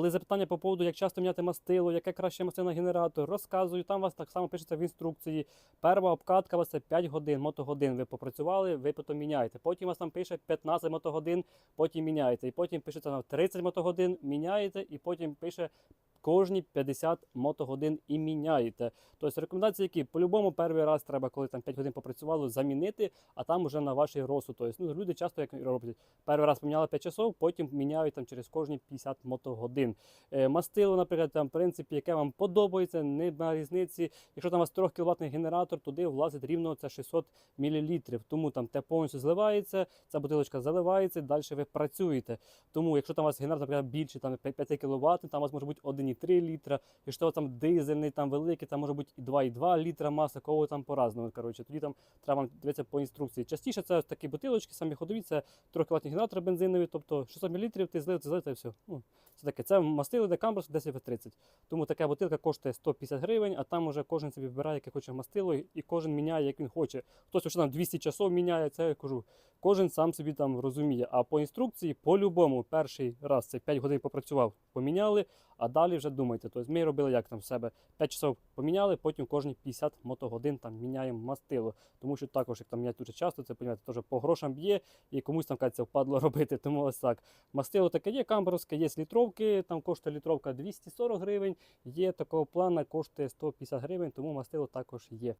Але запитання по поводу, як часто міняти мастило, яке краще мастило генератор, розказую. Там вас так само пишеться в інструкції. Перша обкатка у вас це 5 годин, мотогодин. Ви попрацювали, ви потім міняєте. Потім вас там пише 15 мотогодин, потім міняєте. І потім пишеться там 30 мотогодин, міняєте, і потім пише кожні 50 мотогодин і міняєте. Тобто рекомендації, які по-любому перший раз треба, коли там 5 годин попрацювало, замінити, а там вже на ваш розсуд. Тобто, ну, люди часто як роблять, перший раз поміняли 5 часов, потім міняють там через кожні 50 мотогодин. Е, мастило, наприклад, там в принципі, яке вам подобається, немає різниці. Якщо там у вас 3 кВт генератор, туди влазить рівно це 600 мл. Тому там те повністю зливається, ця бутилочка заливається, далі ви працюєте. Тому, якщо там у вас генератор наприклад, більше там 5 кВт, там у вас може бути 1,3 літра. Якщо там дизельний, там великий, там може бути і 2,2 літра маса, кого там по-разному. Коротше, тоді там треба дивитися по інструкції. Частіше це такі бутилочки, самі ходові, це 3 кВт генератор бензиновий, тобто 600 мл, ти злив, ти злив, та і все. Ну, це таке. Це мастило де камбус 10 в 30. Тому така бутилка коштує 150 гривень, а там уже кожен собі вибирає, яке хоче мастило, і кожен міняє, як він хоче. Хтось вже там 200 часов міняє, це я кажу. Кожен сам собі там розуміє. А по інструкції, по-любому, перший раз це 5 годин попрацював, поміняли, а далі вже думайте. Тобто ми робили як там в себе 5 часов поміняли, потім кожні 50 мотогодин там міняємо мастило. Тому що також, як там міняти дуже часто, це понімаєте, теж по грошам б'є і комусь там кажеться, впадло робити. Тому ось так. Мастило таке є, камберовське, є літровки, там коштує літровка 240 гривень, є такого плана, коштує 150 гривень, тому мастило також є.